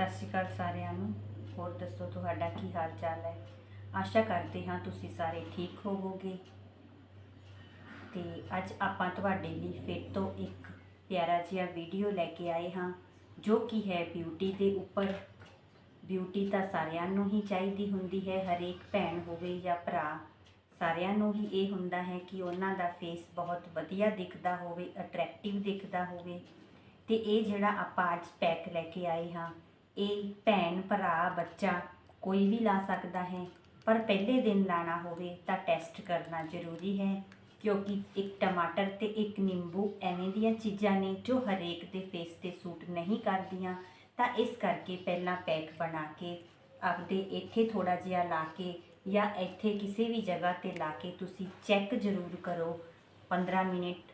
ਸਤਿ ਸ਼੍ਰੀ ਅਕਾਲ ਸਾਰਿਆਂ ਨੂੰ। ਹੋਰ ਦੱਸੋ ਤੁਹਾਡਾ ਕੀ ਹਾਲ ਚਾਲ ਹੈ? ਆਸ਼ਾ ਕਰਦੇ ਹਾਂ ਤੁਸੀਂ ਸਾਰੇ ਠੀਕ ਹੋਵੋਗੇ। ਤੇ ਅੱਜ ਆਪਾਂ ਤੁਹਾਡੇ ਲਈ ਫਿਰ ਤੋਂ ਇੱਕ ਪਿਆਰਾ ਜਿਹਾ ਵੀਡੀਓ ਲੈ ਕੇ ਆਏ ਹਾਂ, ਜੋ ਕਿ ਹੈ ਬਿਊਟੀ ਦੇ ਉੱਪਰ। ਬਿਊਟੀ ਤਾਂ ਸਾਰਿਆਂ ਨੂੰ ਹੀ ਚਾਹੀਦੀ ਹੁੰਦੀ ਹੈ, ਹਰੇਕ ਭੈਣ ਹੋਵੇ ਜਾਂ ਭਰਾ। ਸਾਰਿਆਂ ਨੂੰ ਹੀ ਇਹ ਹੁੰਦਾ ਹੈ ਕਿ ਉਹਨਾਂ ਦਾ ਫੇਸ ਬਹੁਤ ਵਧੀਆ ਦਿਖਦਾ ਹੋਵੇ ਅਟਰੈਕਟਿਵ ਦਿਖਦਾ ਹੋਵੇ। ਤੇ ਇਹ ਜਿਹੜਾ ਆਪਾਂ ਅੱਜ ਪੈਕ ਲੈ ਕੇ ਆਏ ਹਾਂ ਇਹ ਭੈਣ, ਭਰਾ, ਬੱਚਾ ਕੋਈ ਵੀ ਲਾ ਸਕਦਾ ਹੈ, ਪਰ ਪਹਿਲੇ ਦਿਨ ਲਾਣਾ ਹੋਵੇ ਤਾਂ ਟੈਸਟ ਕਰਨਾ ਜ਼ਰੂਰੀ ਹੈ, ਕਿਉਂਕਿ ਇੱਕ ਟਮਾਟਰ ਤੇ ਇੱਕ ਨਿੰਬੂ ਐਵੇਂ ਦੀਆਂ ਚੀਜ਼ਾਂ ਨੇ ਜੋ ਹਰੇਕ ਦੇ ਫੇਸ ਤੇ ਸੂਟ ਨਹੀਂ ਕਰਦੀਆਂ, ਤਾਂ ਇਸ ਕਰਕੇ ਪਹਿਲਾਂ ਪੈਕ ਬਣਾ ਕੇ ਆਪਦੇ ਇੱਥੇ ਥੋੜਾ ਜਿਹਾ ਲਾ ਕੇ ਜਾਂ ਇੱਥੇ ਕਿਸੇ ਵੀ ਜਗ੍ਹਾ ਤੇ ਲਾ ਕੇ ਤੁਸੀਂ ਚੈੱਕ ਜ਼ਰੂਰ ਕਰੋ 15 ਮਿੰਟ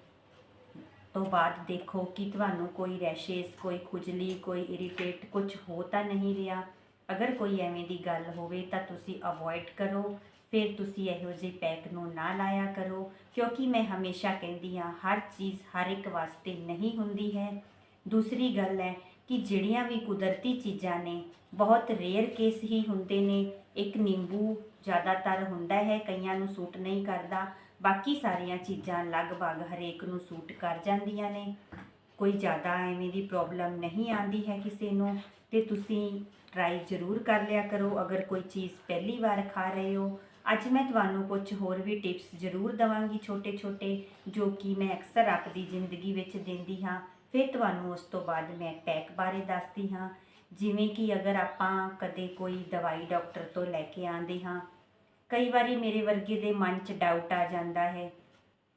ਤੋਂ ਬਾਅਦ ਦੇਖੋ ਕਿ ਤੁਹਾਨੂੰ ਕੋਈ ਰੈਸ਼ੇਸ, ਕੋਈ ਖੁਜਲੀ, ਕੋਈ ਇਰੀਟੇਟ ਕੁਝ ਹੋ ਤਾਂ ਨਹੀਂ ਰਿਹਾ। ਅਗਰ ਕੋਈ ਐਵੇਂ ਦੀ ਗੱਲ ਹੋਵੇ ਤਾਂ ਤੁਸੀਂ ਅਵੋਇਡ ਕਰੋ। ਫਿਰ ਤੁਸੀਂ ਇਹੋ ਜਿਹੇ ਪੈਕ ਨੂੰ ਨਾ ਲਾਇਆ ਕਰੋ, ਕਿਉਂਕਿ ਮੈਂ ਹਮੇਸ਼ਾ ਕਹਿੰਦੀ ਹਾਂ, ਹਰ ਚੀਜ਼ ਹਰ ਇੱਕ ਵਾਸਤੇ ਨਹੀਂ ਹੁੰਦੀ ਹੈ। ਦੂਸਰੀ ਗੱਲ ਹੈ ਕਿ ਜਿਹੜੀਆਂ ਵੀ ਕੁਦਰਤੀ ਚੀਜ਼ਾਂ ਨੇ, ਬਹੁਤ ਰੇਅਰ ਕੇਸ ਹੀ ਹੁੰਦੇ ਨੇ। ਇੱਕ ਨਿੰਬੂ ਜ਼ਿਆਦਾਤਰ ਹੁੰਦਾ ਹੈ, ਕਈਆਂ ਨੂੰ ਸੂਟ ਨਹੀਂ ਕਰਦਾ। ਬਾਕੀ ਸਾਰੀਆਂ ਚੀਜ਼ਾਂ ਲਗਭਗ ਹਰੇਕ ਨੂੰ ਸੂਟ ਕਰ ਜਾਂਦੀਆਂ ਨੇ। ਕੋਈ ਜ਼ਿਆਦਾ ਐਵੇਂ ਦੀ ਪ੍ਰੋਬਲਮ ਨਹੀਂ ਆਂਦੀ ਹੈ ਕਿਸੇ ਨੂੰ ਤੇ ਤੁਸੀਂ ਟਰਾਈ ਜ਼ਰੂਰ ਕਰ ਲਿਆ ਕਰੋ। ਅਗਰ ਕੋਈ ਚੀਜ਼ ਪਹਿਲੀ ਵਾਰ ਖਾ ਰਹੇ ਹੋ, ਅੱਜ ਮੈਂ ਤੁਹਾਨੂੰ ਕੁਝ ਹੋਰ ਵੀ ਟਿਪਸ ਜ਼ਰੂਰ ਦਵਾਂਗੀ ਛੋਟੇ-ਛੋਟੇ, ਜੋ ਕਿ ਮੈਂ ਅਕਸਰ ਆਪਣੀ ਜ਼ਿੰਦਗੀ ਵਿੱਚ ਦਿੰਦੀ ਹਾਂ। ਫਿਰ ਤੁਹਾਨੂੰ ਉਸ ਤੋਂ ਬਾਅਦ ਮੈਂ ਪੈਕ ਬਾਰੇ ਦੱਸਦੀ ਹਾਂ। ਜਿਵੇਂ ਕਿ ਅਗਰ ਆਪਾਂ ਕਦੇ ਕੋਈ ਦਵਾਈ ਡਾਕਟਰ ਤੋਂ ਲੈ ਕੇ ਆਂਦੇ ਹਾਂ ਕਈ ਵਾਰੀ ਮੇਰੇ ਵਰਗੇ ਦੇ ਮਨ 'ਚ ਡਾਊਟ ਆ ਜਾਂਦਾ ਹੈ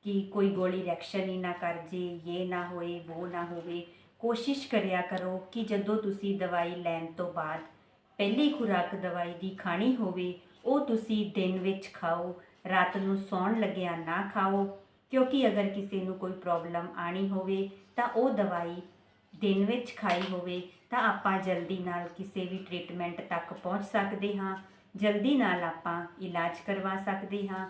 ਕਿ ਕੋਈ ਗੋਲੀ ਰਿਐਕਸ਼ਨ ਹੀ ਨਾ ਕਰ ਜੇ ਇਹ ਨਾ ਹੋਏ ਉਹ ਨਾ ਹੋਵੇ। ਕੋਸ਼ਿਸ਼ ਕਰਿਆ ਕਰੋ ਕਿ ਜਦੋਂ ਤੁਸੀਂ ਦਵਾਈ ਲੈਣ ਤੋਂ ਬਾਅਦ ਪਹਿਲੀ ਖੁਰਾਕ ਦਵਾਈ ਦੀ ਖਾਣੀ ਹੋਵੇ, ਉਹ ਤੁਸੀਂ ਦਿਨ ਵਿੱਚ ਖਾਓ, ਰਾਤ ਨੂੰ ਸੌਣ ਲੱਗਿਆ ਨਾ ਖਾਓ। ਕਿਉਂਕਿ ਅਗਰ ਕਿਸੇ ਨੂੰ ਕੋਈ ਪ੍ਰੋਬਲਮ ਆਣੀ ਹੋਵੇ, ਤਾਂ ਉਹ ਦਵਾਈ ਦਿਨ ਵਿੱਚ ਖਾਈ ਹੋਵੇ, ਤਾਂ ਆਪਾਂ ਜਲਦੀ ਨਾਲ ਕਿਸੇ ਵੀ ਟ੍ਰੀਟਮੈਂਟ ਤੱਕ ਪਹੁੰਚ ਸਕਦੇ ਹਾਂ। ਜਲਦੀ ਨਾਲ ਆਪਾਂ ਇਲਾਜ ਕਰਵਾ ਸਕਦੇ ਹਾਂ।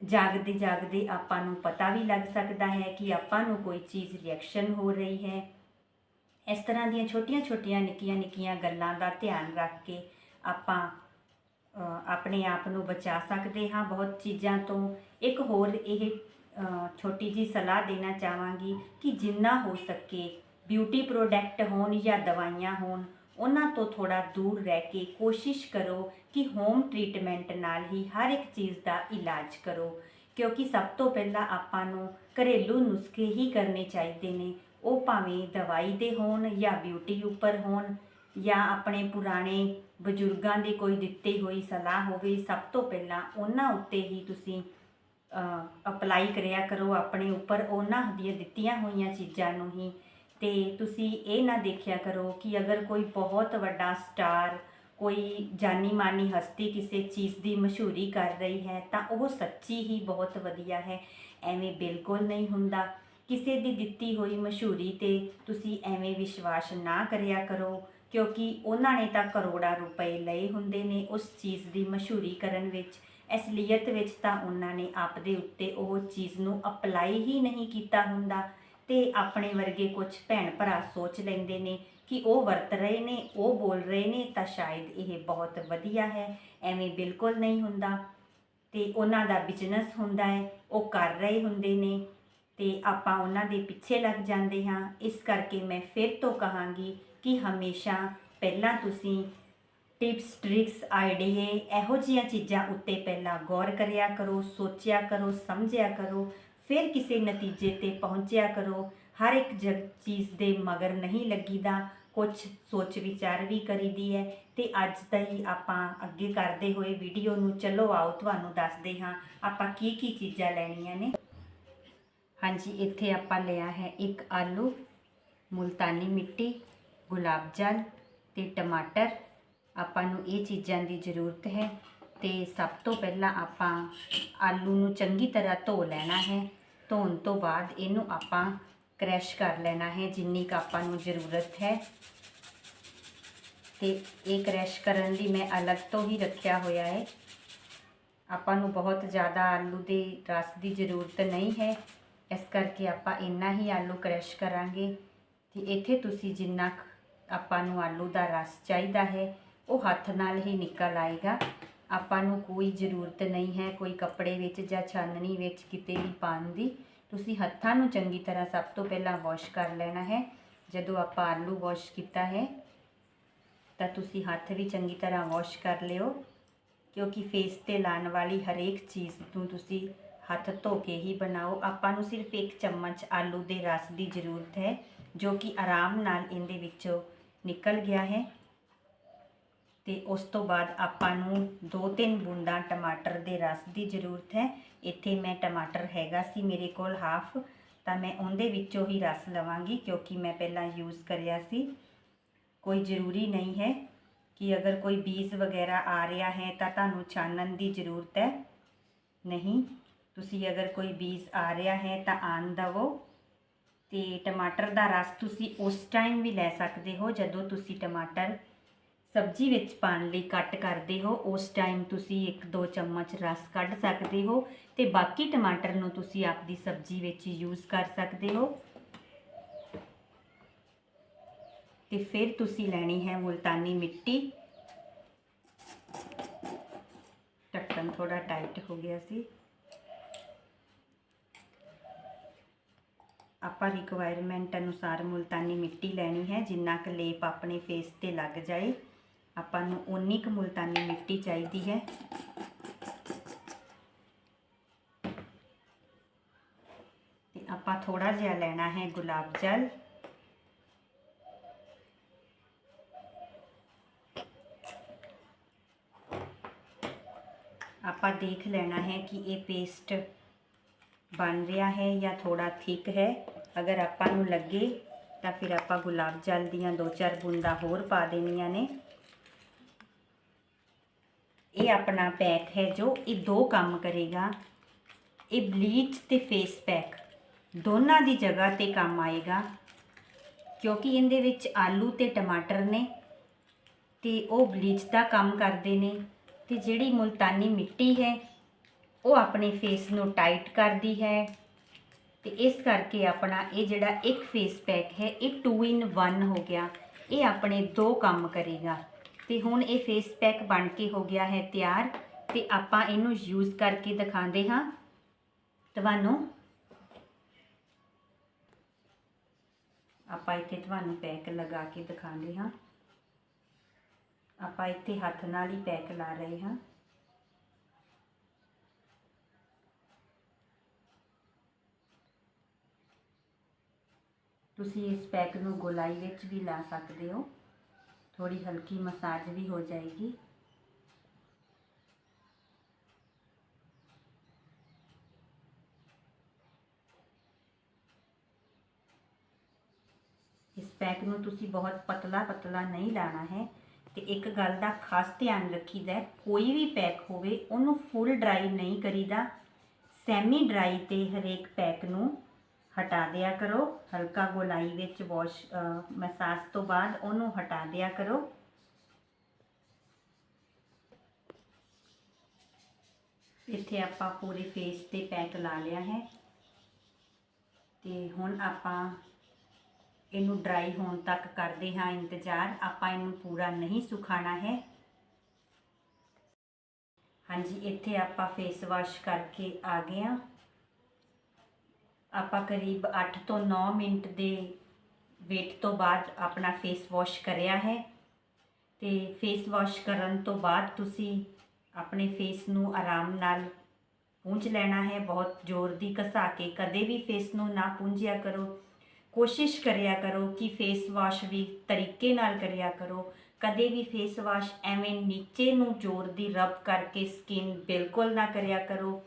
ਜਾਗਦੇ ਜਾਗਦੇ ਆਪਾਂ ਨੂੰ ਪਤਾ ਵੀ ਲੱਗ ਸਕਦਾ ਹੈ ਕਿ ਆਪਾਂ ਨੂੰ ਕੋਈ ਚੀਜ਼ ਰਿਐਕਸ਼ਨ ਹੋ ਰਹੀ ਹੈ। ਇਸ ਤਰ੍ਹਾਂ ਦੀਆਂ ਛੋਟੀਆਂ-ਛੋਟੀਆਂ, ਨਿੱਕੀਆਂ-ਨਿੱਕੀਆਂ ਗੱਲਾਂ ਦਾ ਧਿਆਨ ਰੱਖ ਕੇ ਆਪਾਂ ਆਪਣੇ ਆਪ ਨੂੰ ਬਚਾ ਸਕਦੇ ਹਾਂ। ਬਹੁਤ ਚੀਜ਼ਾਂ ਤੋਂ ਇੱਕ ਹੋਰ ਇਹ ਛੋਟੀ ਜੀ ਸਲਾਹ ਦੇਣਾ ਚਾਹਾਂਗੀ ਕਿ ਜਿੰਨਾ ਹੋ ਸਕੇ ਬਿਊਟੀ ਪ੍ਰੋਡਕਟ ਹੋਣ ਜਾਂ ਦਵਾਈਆਂ ਹੋਣ ਉਹਨਾਂ ਤੋਂ ਥੋੜਾ ਦੂਰ ਰਹਿ ਕੇ ਕੋਸ਼ਿਸ਼ ਕਰੋ ਕਿ ਹੋਮ ਟ੍ਰੀਟਮੈਂਟ ਨਾਲ ਹੀ ਹਰ ਇੱਕ ਚੀਜ਼ ਦਾ ਇਲਾਜ ਕਰੋ, ਕਿਉਂਕਿ ਸਭ ਤੋਂ ਪਹਿਲਾਂ ਆਪਾਂ ਨੂੰ ਘਰੇਲੂ ਨੁਸਖੇ ਹੀ ਕਰਨੇ ਚਾਹੀਦੇ ਨੇ। ਉਹ ਭਾਵੇਂ ਦਵਾਈ ਦੇ ਹੋਣ ਜਾਂ ਬਿਊਟੀ ਉੱਪਰ ਹੋਣ ਜਾਂ ਆਪਣੇ ਪੁਰਾਣੇ ਬਜ਼ੁਰਗਾਂ ਦੀ ਕੋਈ ਦਿੱਤੀ ਹੋਈ ਸਲਾਹ ਹੋਵੇ, ਸਭ ਤੋਂ ਪਹਿਲਾਂ ਉਹਨਾਂ ਉੱਤੇ ਹੀ ਤੁਸੀਂ ਅਪਲਾਈ ਕਰਿਆ ਕਰੋ। ਆਪਣੇ ਉੱਪਰ ਉਹਨਾਂ ਦੀਆਂ ਦਿੱਤੀਆਂ ਹੋਈਆਂ ਚੀਜ਼ਾਂ ਨੂੰ ਹੀ ਤੇ ਤੁਸੀਂ ਇਹ ਨਾ ਦੇਖਿਆ ਕਰੋ ਕਿ ਅਗਰ ਕੋਈ ਬਹੁਤ ਵੱਡਾ ਸਟਾਰ ਕੋਈ ਜਾਨੀ ਮਾਨੀ ਹਸਤੀ ਕਿਸੇ ਚੀਜ਼ ਦੀ ਮਸ਼ਹੂਰੀ ਕਰ ਰਹੀ ਹੈ, ਤਾਂ ਉਹ ਸੱਚੀ ਹੀ ਬਹੁਤ ਵਧੀਆ ਹੈ। ਐਵੇਂ ਬਿਲਕੁਲ ਨਹੀਂ ਹੁੰਦਾ। ਕਿਸੇ ਦੀ ਦਿੱਤੀ ਹੋਈ ਮਸ਼ਹੂਰੀ ਤੇ ਤੁਸੀਂ ਐਵੇਂ ਵਿਸ਼ਵਾਸ ਨਾ ਕਰਿਆ ਕਰੋ, ਕਿਉਂਕਿ ਉਹਨਾਂ ਨੇ ਤਾਂ ਕਰੋੜਾਂ ਰੁਪਏ ਲਏ ਹੁੰਦੇ ਨੇ ਉਸ ਚੀਜ਼ ਦੀ ਮਸ਼ਹੂਰੀ ਕਰਨ ਵਿੱਚ। ਅਸਲੀਅਤ ਵਿੱਚ ਤਾਂ ਉਹਨਾਂ ਨੇ ਆਪਦੇ ਉੱਤੇ ਉਹ ਚੀਜ਼ ਨੂੰ ਅਪਲਾਈ ਹੀ ਨਹੀਂ ਕੀਤਾ ਹੁੰਦਾ। ਤੇ ਆਪਣੇ ਵਰਗੇ ਕੁਝ ਭੈਣ ਭਰਾ ਸੋਚ ਲੈਂਦੇ ਨੇ ਕਿ ਉਹ ਵਰਤ ਰਹੇ ਨੇ, ਉਹ ਬੋਲ ਰਹੇ ਨੇ, ਤਾਂ ਸ਼ਾਇਦ ਇਹ ਬਹੁਤ ਵਧੀਆ ਹੈ। ਐਵੇਂ ਬਿਲਕੁਲ ਨਹੀਂ ਹੁੰਦਾ। ਤੇ ਉਹਨਾਂ ਦਾ ਬਿਜ਼ਨਸ ਹੁੰਦਾ ਹੈ, ਉਹ ਕਰ ਰਹੇ ਹੁੰਦੇ ਨੇ ਤੇ ਆਪਾਂ ਉਹਨਾਂ ਦੇ ਪਿੱਛੇ ਲੱਗ ਜਾਂਦੇ ਹਾਂ। ਇਸ ਕਰਕੇ ਮੈਂ ਫਿਰ ਤੋਂ ਕਹਾਂਗੀ ਕਿ ਹਮੇਸ਼ਾ ਪਹਿਲਾਂ ਤੁਸੀਂ ਟਿਪਸ ਟ੍ਰਿਕਸ ਆਈਡੀਏ ਇਹੋ ਜਿਹੀਆਂ ਚੀਜ਼ਾਂ ਉੱਤੇ ਪਹਿਲਾਂ ਗੌਰ ਕਰਿਆ ਕਰੋ, ਸੋਚਿਆ ਕਰੋ, ਸਮਝਿਆ ਕਰੋ। ਫਿਰ ਕਿਸੇ ਨਤੀਜੇ ਤੇ ਪਹੁੰਚਿਆ ਕਰੋ। ਹਰ ਇੱਕ ਜਗ ਚੀਜ਼ ਦੇ ਮਗਰ ਨਹੀਂ ਲੱਗੀਦਾ। ਕੁਝ ਸੋਚ ਵਿਚਾਰ ਵੀ ਕਰੀਦੀ ਹੈ। ਤੇ ਅੱਜ ਦਾ ਹੀ ਆਪਾਂ ਅੱਗੇ ਕਰਦੇ ਹੋਏ ਵੀਡੀਓ ਨੂੰ। ਚਲੋ ਆਓ, ਤੁਹਾਨੂੰ ਦੱਸਦੇ ਹਾਂ ਆਪਾਂ ਕੀ ਕੀ ਚੀਜ਼ਾਂ ਲੈਣੀਆਂ ਨੇ। ਹਾਂਜੀ, ਇੱਥੇ ਆਪਾਂ ਲਿਆ ਹੈ ਇੱਕ ਆਲੂ, ਮੁਲਤਾਨੀ ਮਿੱਟੀ, ਗੁਲਾਬ ਜਲ ਤੇ ਟਮਾਟਰ। ਆਪਾਂ ਨੂੰ ਇਹ ਚੀਜ਼ਾਂ ਦੀ ਜ਼ਰੂਰਤ ਹੈ। ਤੇ ਸਭ ਤੋਂ ਪਹਿਲਾਂ ਆਪਾਂ ਆਲੂ ਨੂੰ ਚੰਗੀ ਤਰ੍ਹਾਂ ਧੋ ਲੈਣਾ ਹੈ। ਧੋਣ ਤੋਂ ਬਾਅਦ ਇਹਨੂੰ ਆਪਾਂ ਕ੍ਰੈਸ਼ ਕਰ ਲੈਣਾ ਹੈ, ਜਿੰਨੀ ਕੁ ਆਪਾਂ ਨੂੰ ਜ਼ਰੂਰਤ ਹੈ। ਤੇ ਇਹ ਕ੍ਰੈਸ਼ ਕਰਨ ਲਈ ਮੈਂ ਅਲੱਗ ਤੋਂ ਹੀ ਰੱਖਿਆ ਹੋਇਆ ਹੈ। ਆਪਾਂ ਨੂੰ ਬਹੁਤ ਜ਼ਿਆਦਾ ਆਲੂ ਦੇ ਰਸ ਦੀ ਜ਼ਰੂਰਤ ਨਹੀਂ ਹੈ। ਇਸ ਕਰਕੇ ਆਪਾਂ ਇੰਨਾ ਹੀ ਆਲੂ ਕ੍ਰੈਸ਼ ਕਰਾਂਗੇ। ਤੇ ਇੱਥੇ ਤੁਸੀਂ ਜਿੰਨਾ ਕੁ ਆਪਾਂ ਨੂੰ ਆਲੂ ਦਾ ਰਸ ਚਾਹੀਦਾ ਹੈ, ਉਹ ਹੱਥ ਨਾਲ ਹੀ ਨਿਕਲ ਆਏਗਾ। ਆਪਾਂ ਨੂੰ ਕੋਈ ਜ਼ਰੂਰਤ ਨਹੀਂ ਹੈ ਕੋਈ ਕੱਪੜੇ ਵਿੱਚ ਜਾਂ ਛਾਨਣੀ ਵਿੱਚ ਕਿਤੇ ਵੀ ਪਾਉਣ ਦੀ। ਤੁਸੀਂ ਹੱਥਾਂ ਨੂੰ ਚੰਗੀ ਤਰ੍ਹਾਂ ਸਭ ਤੋਂ ਪਹਿਲਾਂ ਵਾਸ਼ ਕਰ ਲੈਣਾ ਹੈ। ਜਦੋਂ ਆਪਾਂ ਆਲੂ ਵਾਸ਼ ਕੀਤਾ ਹੈ, ਤਾਂ ਤੁਸੀਂ ਹੱਥ ਵੀ ਚੰਗੀ ਤਰ੍ਹਾਂ ਵਾਸ਼ ਕਰ ਲਿਓ। ਕਿਉਂਕਿ ਫੇਸ ਤੇ ਲਾਉਣ ਵਾਲੀ ਹਰੇਕ ਚੀਜ਼ ਨੂੰ ਤੁਸੀਂ ਹੱਥ ਧੋ ਕੇ ਹੀ ਬਣਾਓ। ਆਪਾਂ ਨੂੰ ਸਿਰਫ ਇੱਕ ਚਮਚ ਆਲੂ ਦੇ ਰਸ ਦੀ ਜ਼ਰੂਰਤ ਹੈ, ਜੋ ਕਿ ਆਰਾਮ ਨਾਲ ਇਹਦੇ ਵਿੱਚੋਂ ਨਿਕਲ ਗਿਆ ਹੈ। ਤੇ ਉਸ ਤੋਂ ਬਾਅਦ ਆਪਾਂ ਨੂੰ 2-3 ਬੂੰਦਾਂ ਟਮਾਟਰ ਦੇ ਰਸ ਦੀ ਜ਼ਰੂਰਤ ਹੈ। ਇੱਥੇ ਮੈਂ ਟਮਾਟਰ ਹੈਗਾ ਸੀ ਮੇਰੇ ਕੋਲ ਹਾਫ, ਤਾਂ ਮੈਂ ਉਹਦੇ ਵਿੱਚੋਂ ਹੀ ਰਸ ਲਵਾਂਗੀ ਕਿਉਂਕਿ ਮੈਂ ਪਹਿਲਾਂ ਯੂਜ਼ ਕਰਿਆ ਸੀ। ਕੋਈ ਜ਼ਰੂਰੀ ਨਹੀਂ ਹੈ ਕਿ ਅਗਰ ਕੋਈ ਬੀਜ ਵਗੈਰਾ ਆ ਰਿਹਾ ਹੈ ਤਾਂ ਤੁਹਾਨੂੰ ਛਾਨਣ ਦੀ ਜ਼ਰੂਰਤ ਹੈ। ਨਹੀਂ, ਤੁਸੀਂ ਅਗਰ ਕੋਈ ਬੀਜ ਆ ਰਿਹਾ ਹੈ ਤਾਂ ਆਣ ਦਵੋ ਤੇ ਟਮਾਟਰ ਦਾ ਰਸ ਤੁਸੀਂ ਉਸ ਟਾਈਮ ਵੀ ਲੈ ਸਕਦੇ ਹੋ ਜਦੋਂ ਤੁਸੀਂ ਟਮਾਟਰ ਸਬਜ਼ੀ ਵਿੱਚ ਪਾਉਣ ਲਈ ਕੱਟ ਕਰਦੇ ਹੋ, ਉਸ ਟਾਈਮ ਤੁਸੀਂ 1-2 ਚਮਚ ਰਸ ਕੱਢ ਸਕਦੇ ਹੋ ਤੇ ਬਾਕੀ ਟਮਾਟਰ ਨੂੰ ਤੁਸੀਂ ਆਪਦੀ ਸਬਜ਼ੀ ਵਿੱਚ ਯੂਜ਼ ਕਰ ਸਕਦੇ ਹੋ। ਤੇ ਫਿਰ ਤੁਸੀਂ ਲੈਣੀ ਹੈ ਮੁਲਤਾਨੀ ਮਿੱਟੀ। ਢੱਕਣ ਥੋੜਾ ਟਾਈਟ ਹੋ ਗਿਆ ਸੀ। ਆਪਾਂ ਰਿਕੁਆਇਰਮੈਂਟ ਅਨੁਸਾਰ ਮੁਲਤਾਨੀ ਮਿੱਟੀ ਲੈਣੀ ਹੈ, ਜਿੰਨਾ ਕੁ ਲੇਪ ਆਪਣੇ ਫੇਸ ਤੇ ਲੱਗ ਜਾਏ। ਆਪਾਂ ਨੂੰ ਉਨੀ ਕੁ ਮੁਲਤਾਨੀ ਮਿੱਟੀ ਚਾਹੀਦੀ ਹੈ। ਤੇ ਆਪਾਂ ਥੋੜਾ ਜਿਹਾ ਲੈਣਾ ਹੈ ਗੁਲਾਬ ਜਲ। ਆਪਾਂ ਦੇਖ ਲੈਣਾ ਹੈ ਕਿ ਇਹ ਪੇਸਟ ਬਣ ਰਿਹਾ ਹੈ ਜਾਂ ਥੋੜਾ ਥਿਕ ਹੈ। ਅਗਰ ਆਪਾਂ ਨੂੰ ਲੱਗੇ ਤਾਂ ਫਿਰ ਆਪਾਂ ਗੁਲਾਬ ਜਲ ਦੀਆਂ ਦੋ ਚਾਰ ਬੂੰਦਾਂ ਹੋਰ ਪਾ ਦੇਣੀਆਂ ਨੇ। ਇਹ ਆਪਣਾ ਪੈਕ ਹੈ ਜੋ ਇਹ ਦੋ ਕੰਮ ਕਰੇਗਾ। ਇਹ ਬਲੀਚ ਤੇ ਫੇਸ ਪੈਕ ਦੋਨਾਂ ਦੀ ਜਗ੍ਹਾ ਤੇ ਕੰਮ ਆਏਗਾ ਕਿਉਂਕਿ ਇਹਦੇ ਵਿੱਚ ਆਲੂ ਤੇ ਟਮਾਟਰ ਨੇ ਤੇ ਉਹ ਬਲੀਚ ਦਾ ਕੰਮ ਕਰਦੇ ਨੇ ਤੇ ਜਿਹੜੀ ਮੁਲਤਾਨੀ ਮਿੱਟੀ ਹੈ ਉਹ ਆਪਣੇ ਫੇਸ ਨੂੰ ਟਾਈਟ ਕਰਦੀ ਹੈ ਤੇ ਇਸ ਕਰਕੇ ਆਪਣਾ ਇਹ ਜਿਹੜਾ ਇੱਕ ਫੇਸ ਪੈਕ ਹੈ ਇਹ 2 ਇਨ 1 ਹੋ ਗਿਆ। ਇਹ ਆਪਣੇ ਦੋ ਕੰਮ ਕਰੇਗਾ। ਤੇ ਹੁਣ ਇਹ ਫੇਸ ਪੈਕ ਬਣ ਕੇ ਹੋ ਗਿਆ ਹੈ ਤਿਆਰ ਤੇ ਆਪਾਂ ਇਹਨੂੰ ਯੂਜ਼ ਕਰਕੇ ਦਿਖਾਉਂਦੇ ਹਾਂ। ਤੁਹਾਨੂੰ ਆਪਾਂ ਇੱਥੇ ਤੁਹਾਨੂੰ ਪੈਕ ਲਗਾ ਕੇ ਦਿਖਾਉਂਦੇ ਹਾਂ। ਆਪਾਂ ਇੱਥੇ ਹੱਥ ਨਾਲ ਹੀ ਪੈਕ ਲਾ ਰਹੇ ਹਾਂ। ਤੁਸੀਂ ਇਸ ਪੈਕ ਨੂੰ ਗੋਲਾਈ ਵਿੱਚ ਵੀ ਲਾ ਸਕਦੇ ਹੋ। ਥੋੜੀ ਹਲਕੀ ਮਸਾਜ ਵੀ ਹੋ ਜਾਏਗੀ ਇਸ ਪੈਕ ਨੂੰ ਤੁਸੀਂ ਬਹੁਤ ਪਤਲਾ ਪਤਲਾ ਨਹੀਂ ਲਾਣਾ ਹੈ ਤੇ ਇੱਕ ਗੱਲ ਦਾ ਖਾਸ ਧਿਆਨ ਰੱਖੀਦਾ ਕੋਈ ਵੀ ਪੈਕ ਹੋਵੇ ਉਹਨੂੰ ਫੁੱਲ ਡਰਾਈ ਨਹੀਂ ਕਰੀਦਾ ਸੈਮੀ ਡਰਾਈ ਤੇ ਹਰੇਕ ਪੈਕ ਨੂੰ ਹਟਾ ਦਿਆ ਕਰੋ। ਹਲਕਾ ਗੋਲਾਈ ਵਿੱਚ ਵਾਸ਼ ਮਸਾਜ ਤੋਂ ਬਾਅਦ ਉਹਨੂੰ ਹਟਾ ਦਿਆ ਕਰੋ। ਇੱਥੇ ਆਪਾਂ ਪੂਰੇ ਫੇਸ ਤੇ ਪੈਕ ਲਾ ਲਿਆ ਹੈ। ਤੇ ਹੁਣ ਆਪਾਂ ਇਹਨੂੰ ਡਰਾਈ ਹੋਣ ਤੱਕ ਕਰਦੇ ਹਾਂ ਇੰਤਜ਼ਾਰ। ਆਪਾਂ ਇਹਨੂੰ ਪੂਰਾ ਨਹੀਂ ਸੁਖਾਣਾ ਹੈ। ਹਾਂਜੀ, ਇੱਥੇ ਆਪਾਂ ਫੇਸ ਵਾਸ਼ ਕਰਕੇ ਆ ਗਏ ਹਾਂ। ਆਪਾਂ ਕਰੀਬ 8 ਤੋਂ 9 ਮਿੰਟ ਦੇ ਵੇਟ ਤੋਂ ਬਾਅਦ ਆਪਣਾ ਫੇਸ ਵਾਸ਼ ਕਰਿਆ ਹੈ। ਤੇ ਫੇਸ ਵਾਸ਼ ਕਰਨ ਤੋਂ ਬਾਅਦ ਤੁਸੀਂ ਆਪਣੇ ਫੇਸ ਨੂੰ ਆਰਾਮ ਨਾਲ ਪੂੰਝ ਲੈਣਾ ਹੈ। ਬਹੁਤ ਜ਼ੋਰ ਦੀ ਘਸਾ ਕੇ ਕਦੇ ਵੀ ਫੇਸ ਨੂੰ ਨਾ ਪੂੰਝਿਆ ਕਰੋ। ਕੋਸ਼ਿਸ਼ ਕਰਿਆ ਕਰੋ ਕਿ ਫੇਸ ਵਾਸ਼ ਵੀ ਤਰੀਕੇ ਨਾਲ ਕਰਿਆ ਕਰੋ। ਕਦੇ ਵੀ ਫੇਸ ਵਾਸ਼ ਐਵੇਂ ਨੀਚੇ ਨੂੰ ਜ਼ੋਰ ਦੀ ਰਬ ਕਰਕੇ ਸਕਿਨ ਬਿਲਕੁਲ ਨਾ ਕਰਿਆ ਕਰੋ।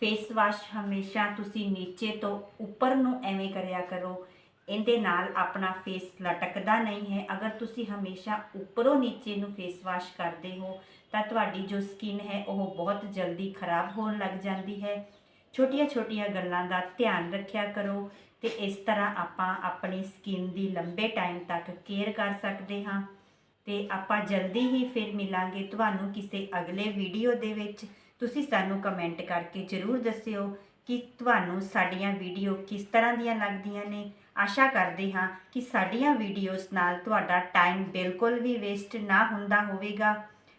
ਫੇਸ ਵਾਸ਼ ਹਮੇਸ਼ਾ ਤੁਸੀਂ ਨੀਚੇ ਤੋਂ ਉੱਪਰ ਨੂੰ ਐਵੇਂ ਕਰਿਆ ਕਰੋ। ਇਹਦੇ ਨਾਲ ਆਪਣਾ ਫੇਸ ਲਟਕਦਾ ਨਹੀਂ ਹੈ। ਅਗਰ ਤੁਸੀਂ ਹਮੇਸ਼ਾ ਉੱਪਰੋਂ ਨੀਚੇ ਨੂੰ ਫੇਸ ਵਾਸ਼ ਕਰਦੇ ਹੋ, ਤਾਂ ਤੁਹਾਡੀ ਜੋ ਸਕਿਨ ਹੈ, ਉਹ ਬਹੁਤ ਜਲਦੀ ਖਰਾਬ ਹੋਣ ਲੱਗ ਜਾਂਦੀ ਹੈ। ਛੋਟੀਆਂ-ਛੋਟੀਆਂ ਗੱਲਾਂ ਦਾ ਧਿਆਨ ਰੱਖਿਆ ਕਰੋ ਤੇ ਇਸ ਤਰ੍ਹਾਂ ਆਪਾਂ ਆਪਣੀ ਸਕਿਨ ਦੀ ਲੰਬੇ ਟਾਈਮ ਤੱਕ ਕੇਅਰ ਕਰ ਸਕਦੇ ਹਾਂ। ਤੇ ਆਪਾਂ ਜਲਦੀ ਹੀ ਫਿਰ ਮਿਲਾਂਗੇ ਤੁਹਾਨੂੰ ਕਿਸੇ ਅਗਲੇ ਵੀਡੀਓ ਦੇ ਵਿੱਚ। ਤੁਸੀਂ ਸਾਨੂੰ ਕਮੈਂਟ ਕਰਕੇ ਜ਼ਰੂਰ ਦੱਸਿਓ ਕਿ ਤੁਹਾਨੂੰ ਸਾਡੀਆਂ ਵੀਡੀਓ ਕਿਸ ਤਰ੍ਹਾਂ ਦੀਆਂ ਲੱਗਦੀਆਂ ਨੇ। ਆਸ਼ਾ ਕਰਦੇ ਹਾਂ ਕਿ ਸਾਡੀਆਂ ਵੀਡੀਓਜ਼ ਨਾਲ ਤੁਹਾਡਾ ਟਾਈਮ ਬਿਲਕੁਲ ਵੀ ਵੇਸਟ ਨਾ ਹੁੰਦਾ ਹੋਵੇਗਾ।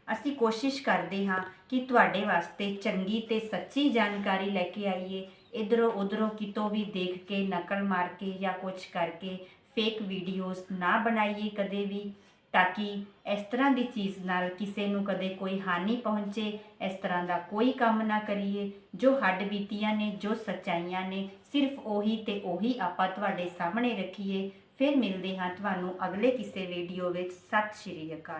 ਅਸੀਂ ਕੋਸ਼ਿਸ਼ ਕਰਦੇ ਹਾਂ ਕਿ ਤੁਹਾਡੇ ਵਾਸਤੇ ਚੰਗੀ ਤੇ ਸੱਚੀ ਜਾਣਕਾਰੀ ਲੈ ਕੇ ਆਈਏ। ਇਧਰੋਂ ਉਧਰੋਂ ਕਿਤੋਂ ਵੀ ਦੇਖ ਕੇ, ਨਕਲ ਮਾਰ ਕੇ ਜਾਂ ਕੁਝ ਕਰਕੇ ਫੇਕ ਵੀਡੀਓਜ਼ ਨਾ ਬਣਾਈਏ ਕਦੇ ਵੀ। ਤਾਂ ਕਿ ਇਸ ਤਰ੍ਹਾਂ ਦੀ ਚੀਜ਼ ਨਾਲ ਕਿਸੇ ਨੂੰ ਕਦੇ ਕੋਈ ਹਾਨੀ ਪਹੁੰਚੇ, ਇਸ ਤਰ੍ਹਾਂ ਦਾ ਕੋਈ ਕੰਮ ਨਾ ਕਰੀਏ। ਜੋ ਹੱਡ ਬੀਤੀਆਂ ਨੇ, ਜੋ ਸੱਚਾਈਆਂ ਨੇ, ਸਿਰਫ ਉਹੀ ਤੇ ਉਹੀ ਆਪਾਂ ਤੁਹਾਡੇ ਸਾਹਮਣੇ ਰੱਖੀਏ। ਫਿਰ ਮਿਲਦੇ ਹਾਂ ਤੁਹਾਨੂੰ ਅਗਲੇ ਕਿਸੇ ਵੀਡੀਓ ਵਿੱਚ। ਸਤਿ ਸ਼੍ਰੀ ਅਕਾਲ।